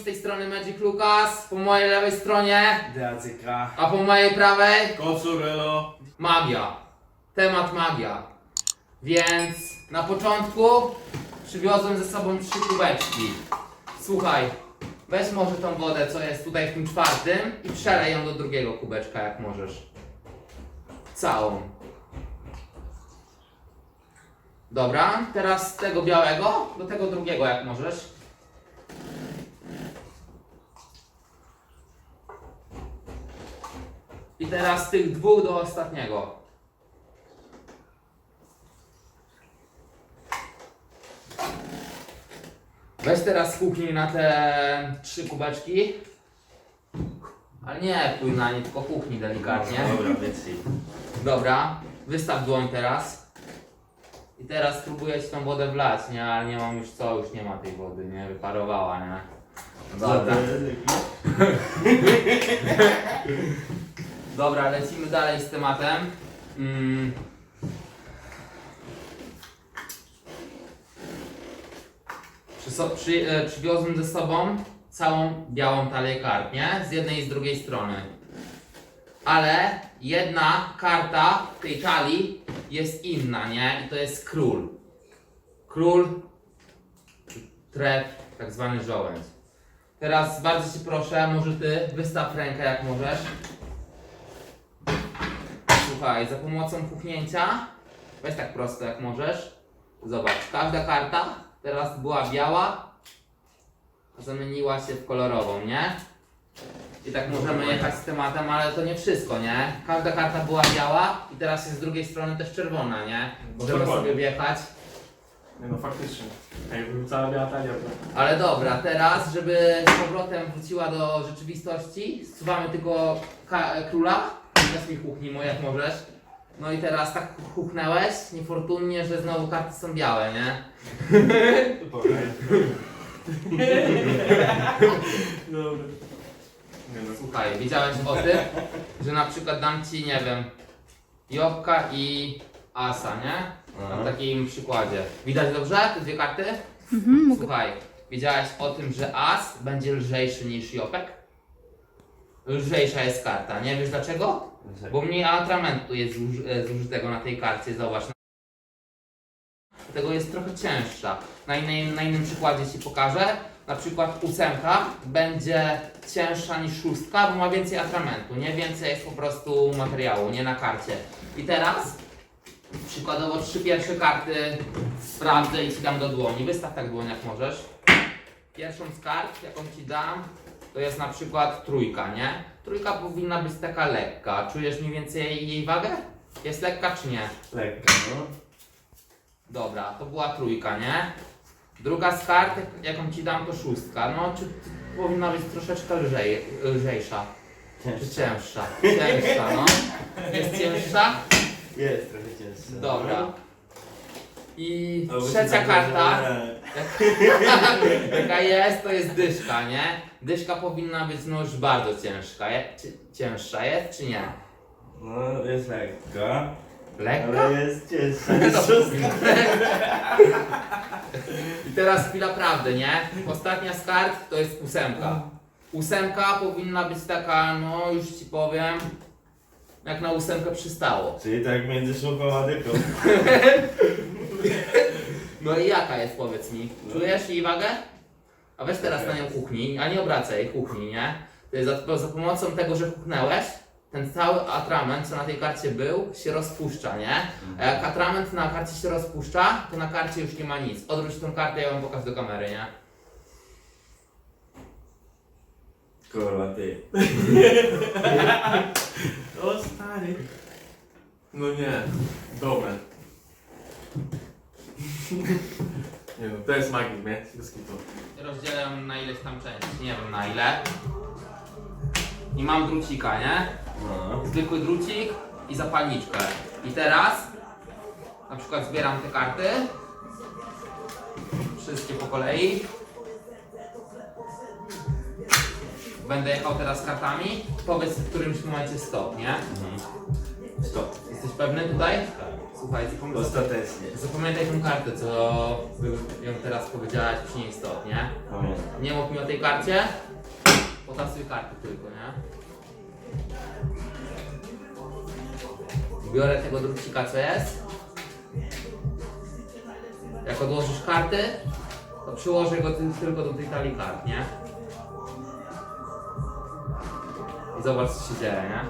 z tej strony Magic Lucas, po mojej lewej stronie, Deacyka. a po mojej prawej Kosurelo. magia. Temat magia. Więc na początku przywiozłem ze sobą trzy kubeczki. Słuchaj, weź może tą wodę, co jest tutaj w tym czwartym i przelej ją do drugiego kubeczka, jak możesz. Całą. Dobra, teraz z tego białego do tego drugiego, jak możesz. I teraz tych dwóch do ostatniego. Weź teraz z kuchni na te trzy kubeczki. Ale nie pójdź na nie, tylko kuchni delikatnie. Dobra. Dobra, wystaw dłoń teraz. I teraz spróbuję ci tą wodę wlać, nie? Ale nie mam już co, już nie ma tej wody, nie? Wyparowała, nie? Dobra. Dobra, lecimy dalej z tematem. Mm. Przyso- przy, e, przywiozłem ze sobą całą białą talię kart, nie? Z jednej i z drugiej strony. Ale jedna karta tej talii jest inna, nie? I to jest król. Król, tref, tak zwany żołędź. Teraz bardzo Cię proszę, może Ty wystaw rękę jak możesz. Słuchaj, za pomocą puchnięcia, weź tak prosto jak możesz. Zobacz, każda karta teraz była biała, a zamieniła się w kolorową, nie? I tak możemy jechać z tematem, ale to nie wszystko, nie? Każda karta była biała i teraz jest z drugiej strony też czerwona, nie? Możemy Dokładnie. sobie wjechać. Nie no, faktycznie. Jakby cała biała talia. Ale dobra, teraz, żeby z powrotem wróciła do rzeczywistości, zsuwamy tylko ka- króla. Weź mi chuchnij mu jak możesz. No i teraz tak chuchnęłeś, niefortunnie, że znowu karty są białe, nie? Dobra. Nie no, Słuchaj, wiedziałeś o tym, że na przykład dam ci, nie wiem, Jobka i Asa, nie? Na takim przykładzie. Widać dobrze te dwie karty? Mhm. Słuchaj, wiedziałeś o tym, że As będzie lżejszy niż Jopek? Lżejsza jest karta, nie wiesz dlaczego? Bo mniej atramentu jest zuż- e, zużytego na tej karcie, zobacz. Dlatego jest trochę cięższa. Na innym, na innym przykładzie Ci pokażę. Na przykład ósemka będzie cięższa niż szóstka, bo ma więcej atramentu, nie? Więcej jest po prostu materiału, nie na karcie. I teraz przykładowo trzy pierwsze karty sprawdzę i Ci dam do dłoni. Wystaw tak dłoń jak możesz. Pierwszą z kart, jaką Ci dam, to jest na przykład trójka, nie? Trójka powinna być taka lekka. Czujesz mniej więcej jej wagę? Jest lekka czy nie? Lekko, no. Dobra, to była trójka, nie? Druga z kart, jak- jaką ci dam, to szóstka. No, czy czy powinna być troszeczkę lżej, lżejsza? Czy cięższa? Cięższa, no. Jest cięższa? Jest trochę cięższe. Dobra. I No, trzecia tak karta, jaka jest, to jest dyszka, nie? Dyszka powinna być no już bardzo ciężka. Je, czy, cięższa jest, czy nie? No, jest lekka. Lekka? Ale jest cięższa niż szóstka. I teraz chwila prawdy, nie? Ostatnia z kart to jest ósemka. Ósemka powinna być taka, no już ci powiem, jak na ósemkę przystało. Czyli tak między szumką a dyką. No i jaka jest, powiedz mi? Czujesz jej wagę? A weź teraz na nią kuchnij, a nie obracaj, kuchnij, nie? To jest za, za pomocą tego, że kuchnęłeś, ten cały atrament, co na tej karcie był, się rozpuszcza, nie? A jak atrament na karcie się rozpuszcza, to na karcie już nie ma nic. Odwróć tą kartę, ja ją pokaż do kamery, nie? Kurwa, ty. O stary. No nie, dobre. Nie no, to jest magik, nie? Bez kitu. Rozdzielę ją na ileś tam części, nie wiem na ile. I mam drucika, nie? No. Zwykły drucik i zapalniczkę. I teraz na przykład zbieram te karty. Wszystkie po kolei. Będę jechał teraz kartami. Powiedz w którymś momencie stop, nie? Mhm. Stop. Jesteś pewny tutaj? Tak. Słuchaj, zapom- Ostatecznie. zapamiętaj tą kartę, co ją teraz powiedziałaś przy niej stop, nie? Pamiętam. Nie mów mi o tej karcie, potasuj karty tylko, nie? Biorę tego drucika, co jest. Jak odłożysz karty, to przyłożę go ty- tylko do tej talii kart, nie? I zobacz, co się dzieje, nie?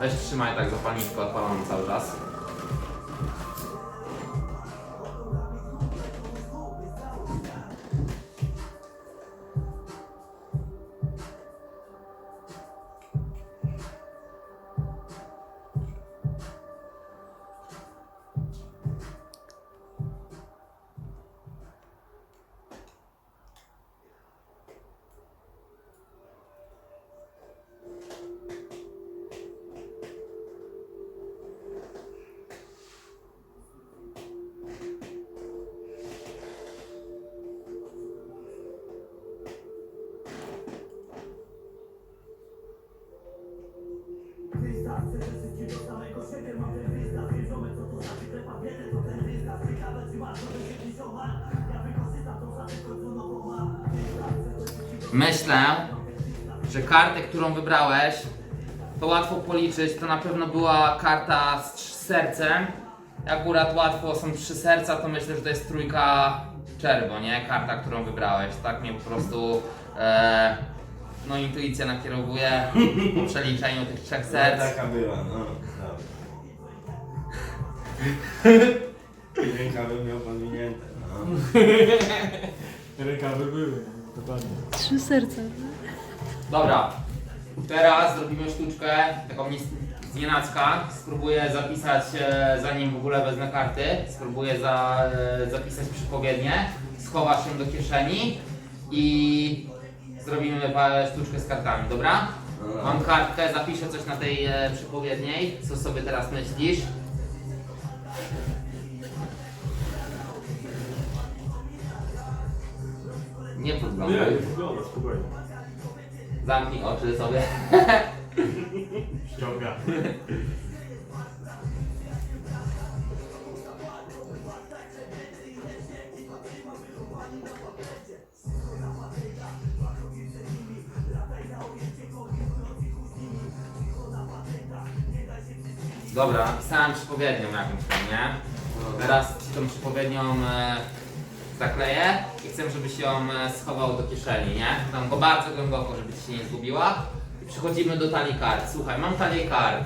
Weź trzymaj tak zapalniczkę odpaloną cały czas. Myślę, że kartę, którą wybrałeś, to łatwo policzyć. To na pewno była karta z sercem. Akurat łatwo są trzy serca, to myślę, że to jest trójka czerwo, nie? Karta, którą wybrałeś. Tak mnie po prostu e, no intuicja nakierowuje po przeliczeniu tych trzech No, serc. taka była, no. Dobra. Ręka bym miał podwinięte, no. Rękawy były, dokładnie. Trzy serca. Dobra, teraz zrobimy sztuczkę taką nie- z nienacka. Spróbuję zapisać, e, zanim w ogóle wezmę karty, spróbuję za, e, zapisać przypowiednie. Schowasz ją do kieszeni i zrobimy wa- sztuczkę z kartami, dobra? Dobra. Mam kartkę, zapiszę coś na tej e, przypowiedniej. Co sobie teraz myślisz? Nie Nie, podglądaj. nie wygląda, spokojnie. Zamknij oczy sobie. Ściąga. Dobra, napisałem przypowiednią jakąś tam, nie? Teraz tą przypowiednią e, zakleję i chcę, żebyś ją e, schował do kieszeni, nie? Tam go bardzo głęboko, żeby ci się nie zgubiła. I przechodzimy do talii kart. Słuchaj, mam talię kart.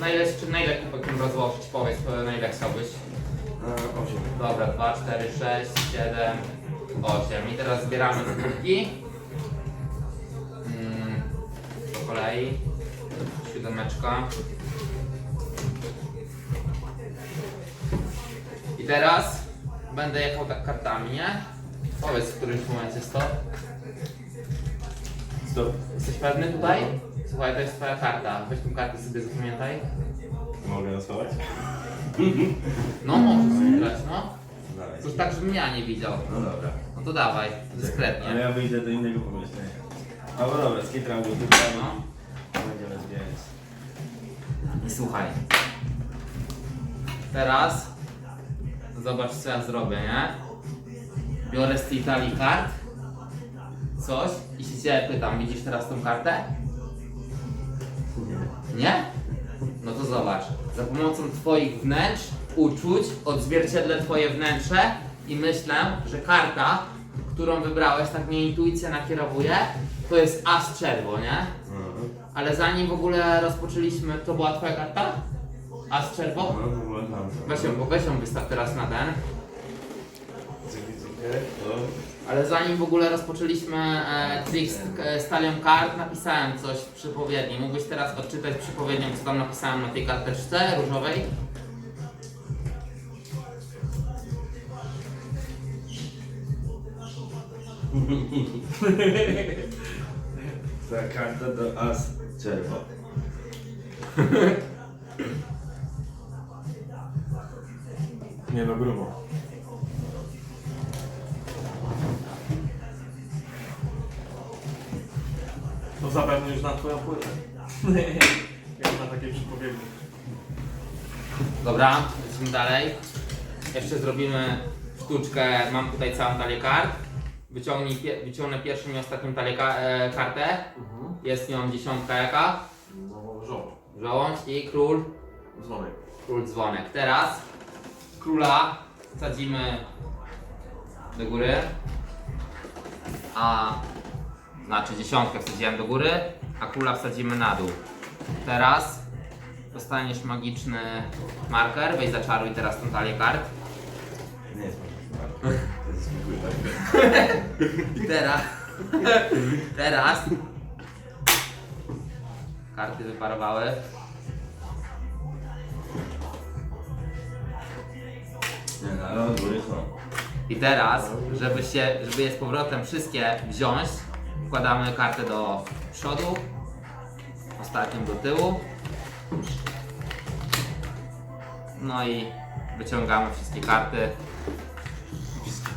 Na ile, czy na ile kubek rozłożyć? Powiedz, e, na ile chciałbyś. No, osiem. Dobra, 2, 4, 6, 7, 8. I teraz zbieramy te kubki. Mm, po kolei. Siódemeczka. I teraz będę jechał tak kartami, nie? Powiedz w którymś momencie stop. Stop. Jesteś pewny tutaj? Słuchaj, to jest twoja karta. Weź tą kartę sobie zapamiętaj. Mogę ją schować? No możesz sobie grać, no. Dawaj. Coś tak, żebym ja nie widział. No dobra. No to dawaj, Ale dyskretnie. ja wyjdę do innego pomieszczenia. No bo dobra, skitram go tutaj No. i będziemy zbierać. I słuchaj. Teraz zobacz co ja zrobię, nie? Biorę z tej talii kart coś i się ciebie pytam, widzisz teraz tą kartę? Nie? No to zobacz. Za pomocą twoich wnętrz, uczuć, odzwierciedlę twoje wnętrze i myślę, że karta, którą wybrałeś, tak mnie intuicja nakierowuje, to jest as czerwo, nie? No, Ale zanim w ogóle rozpoczęliśmy, to była twoja karta? A z czerwo? no. Weź ją, bo weź ją wystaw teraz na ten. Ale zanim w ogóle rozpoczęliśmy e, trik z, e, z talią kart, napisałem coś w przypowiedni. Mógłbyś teraz odczytać przypowiednią, co tam napisałem na tej karteczce różowej? Ta karta do as czerwo. Nie no, grubo. To zapewne już na twoją płytę. Jak na takiej przypowiedzi. Dobra, lecimy dalej. Jeszcze zrobimy sztuczkę. Mam tutaj całą talię kart. Wyciągnij, pie, wyciągnę pierwszą i ostatnią talię ka, e, kartę. Mhm. Jest nią dziesiątka jaka? No, żołd. Żołądź i król, Dzwonek. król dzwonek. Teraz króla wsadzimy do góry. A znaczy dziesiątkę wsadziłem do góry, a króla wsadzimy na dół. Teraz dostaniesz magiczny marker. Weź zaczaruj teraz tą talię kart. Nie jest To jest zwykły tak. I teraz. teraz. Karty wyparowały. I teraz, żeby się, żeby je z powrotem wszystkie wziąć, wkładamy kartę do przodu, ostatnią do tyłu. No i wyciągamy wszystkie karty.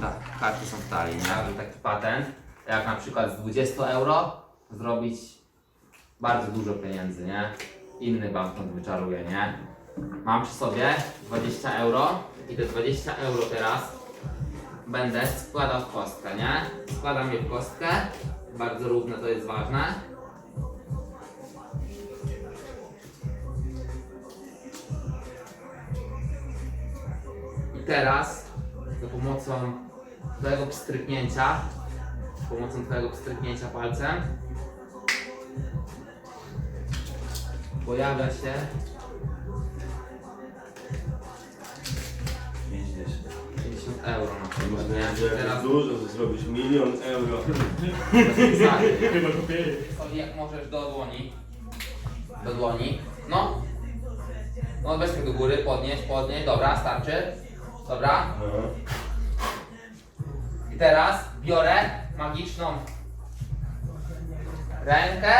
Tak, karty są w talii, nie? Taki patent, jak na przykład z 20 euro zrobić bardzo dużo pieniędzy, nie? Inny banknot wyczaruje, nie? Mam przy sobie 20 euro i te 20 euro teraz będę składał w kostkę, nie? Składam je w kostkę, bardzo równe to jest ważne. I teraz za pomocą twojego pstryknięcia, pomocą twojego pstryknięcia palcem pojawia się euro na przykład, nie? Teraz dużo, to zrobisz milion euro. Chyba kupię. Sobie jak możesz do dłoni. Do dłoni. No. No weź tak do góry, podnieś, podnieś. Dobra, starczy. Dobra. No. I teraz biorę magiczną rękę.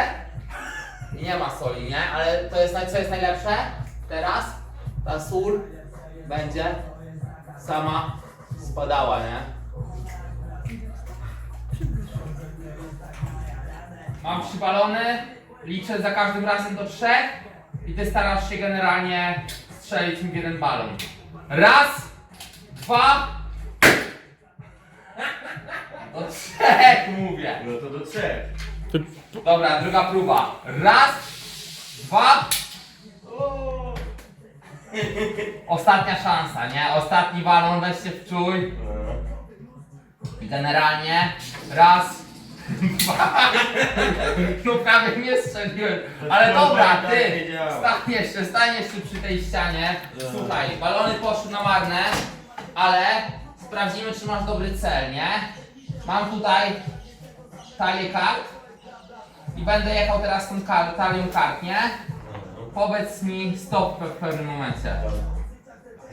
I nie ma soli, nie? Ale to jest, naj- co jest najlepsze? Teraz ta sól będzie sama spadała, nie? Mam przypalony, liczę za każdym razem do trzech i ty starasz się generalnie strzelić mi w jeden balon. Raz, dwa, do trzech mówię. No to do trzech. Dobra, druga próba. Raz, dwa. Ostatnia szansa, nie? Ostatni balon, weź się wczuj. I generalnie raz, dwa. No prawie nie strzeliłem. Ale dobra, tak ty działa. stań jeszcze, stań jeszcze przy tej ścianie. No. Słuchaj, balony poszły na marne, ale sprawdzimy czy masz dobry cel, nie? Mam tutaj talię kart i będę jechał teraz tą kar talią kart, nie? No. Powiedz mi stop w pewnym momencie. Dobra.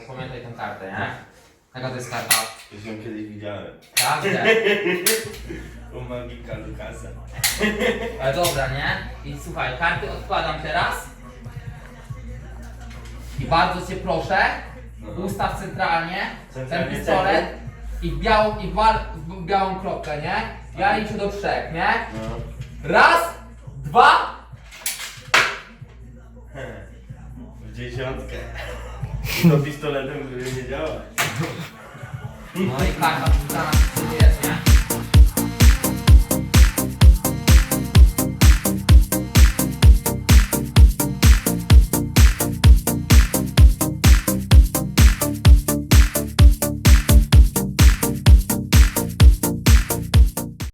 Zapamiętaj tę kartę, nie? Jaka to jest karta? Już ją kiedyś widziałem. Tak? U magika Lukasa. Ale dobra, nie? I słuchaj, karty odkładam teraz. I bardzo cię proszę, Mhm. ustaw centralnie Centralnie ten pistolet i w białą, i w, wal- w białą kropkę, nie? Ja liczę do trzech, nie? No. Raz, dwa, dziesiątkę. I to pistoletem by nie działa. no i jest, nie?